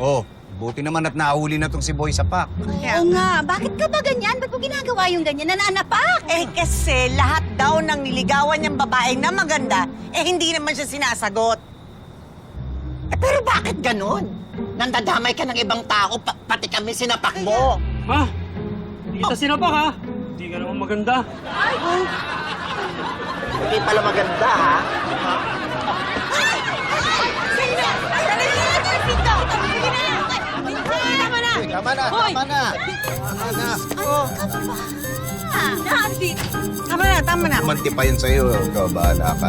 Oh, buti naman at nahuli na tong si Boy sa pak. Oo nga, bakit ka ba ganyan? Ba't mo ginagawa yung ganyan? Nananapak! Eh kasi lahat daw ng niligawan niyang babae na maganda, eh hindi naman siya sinasagot. Eh, pero bakit ganun? Nandadamay ka ng ibang tao, pa- pati kami sinapak mo. Ha? Hindi kita sinapak ha? Hindi ka naman maganda. Hindi pala maganda, ha? Na, tama na. Tama na. Tama na, tama na. Manti pa yun sa'yo. Ikaw, bahala ka.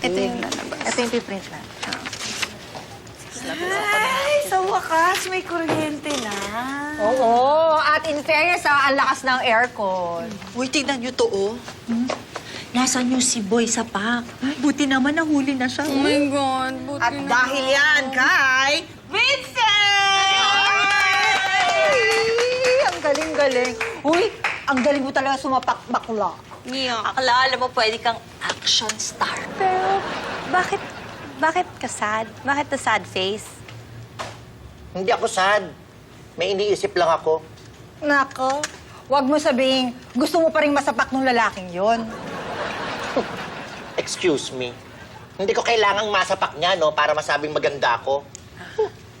Ito yung lalabas. Ito yung piprint na. Ay, sa wakas, may kuryente na. Oo, at in fairness, ah, ang lakas ng aircon. Uy, tignan niyo to, oh. Nasaan yung si Boy sa pak? Buti naman nahuli na siya. Oh my God, buti At na. dahil yan kay Vincent! Ang galing-galing. Uy, ang galing mo talaga sumapak bakla. Niyo. Akala, alam mo, pwede kang action star. Pero, bakit, bakit ka sad? Bakit the sad face? Hindi ako sad. May iniisip lang ako. Nako, wag mo sabihin, gusto mo pa rin masapak ng lalaking yon. Excuse me. Hindi ko kailangang masapak niya, no? Para masabing maganda ako.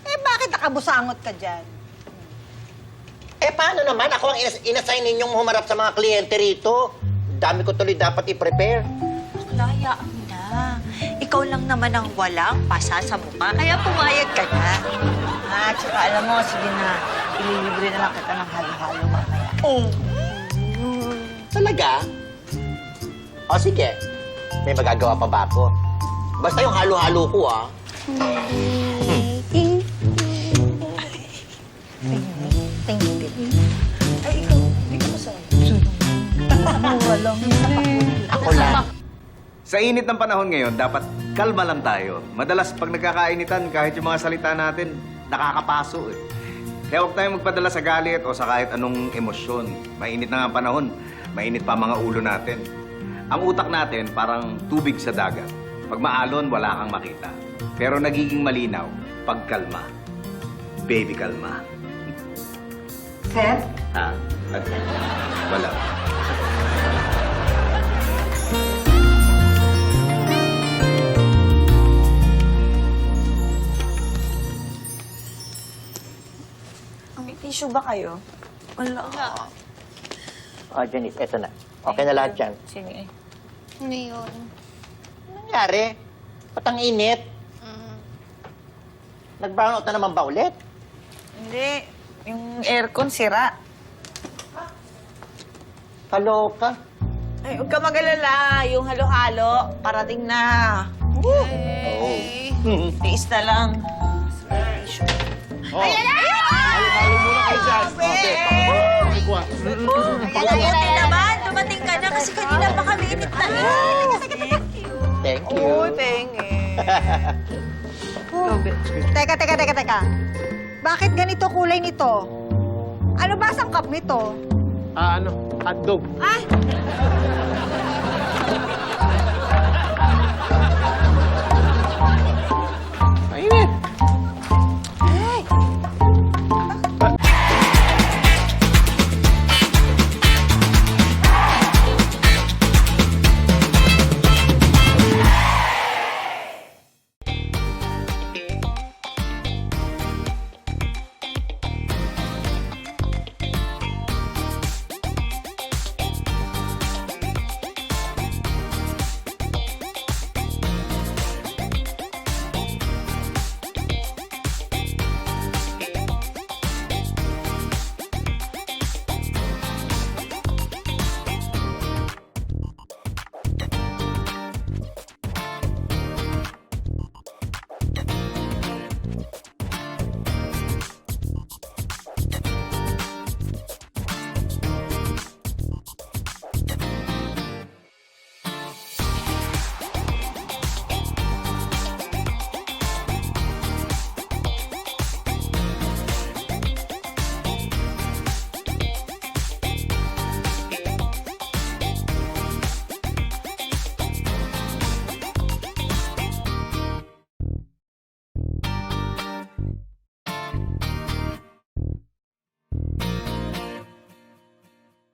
Eh, bakit nakabusangot ka dyan? Eh, paano naman? Ako ang inas- inassign ninyong humarap sa mga kliyente rito. Dami ko tuloy dapat i-prepare. Laya na. Ikaw lang naman ang walang pasa sa mukha, kaya pumayag ka na. Ah, tsaka alam mo, sige na, ililibre na lang kita ng halo-halo mamaya. Talaga? O sige. May magagawa pa ba ako? Basta yung halo-halo ko, ah. Thank you. Ako lang. Sa init ng panahon ngayon, dapat kalma lang tayo. Madalas pag nagkakainitan, kahit yung mga salita natin, nakakapaso eh. Kaya huwag tayong magpadala sa galit o sa kahit anong emosyon. Mainit na nga ang panahon, mainit pa ang mga ulo natin. Ang utak natin parang tubig sa dagat. Pag maalon, wala kang makita. Pero nagiging malinaw pag kalma. Baby, kalma. Seth? Ha? At, wala. May tissue ba kayo? Wala. O, Janice, eto na. Okay na lahat yan. Sige. Yun? Ano nangyari? Ba't ang init? Nag-brown out na naman ba ulit? Hindi. Yung aircon sira. Kaloka. Ay, huwag ka mag-alala. Yung halo-halo, parating na. Woo! Hmm. Tiis na lang. Oh. Ay, ay, ay! Halo muna kayo dyan. Okay, dumating ka na kasi kanina pa kami init na. Thank you. Oo, tenge. Teka, teka, teka, teka. Bakit ganito kulay nito? Ano ba sangkap nito? Ah, ano? Hotdog. Ay!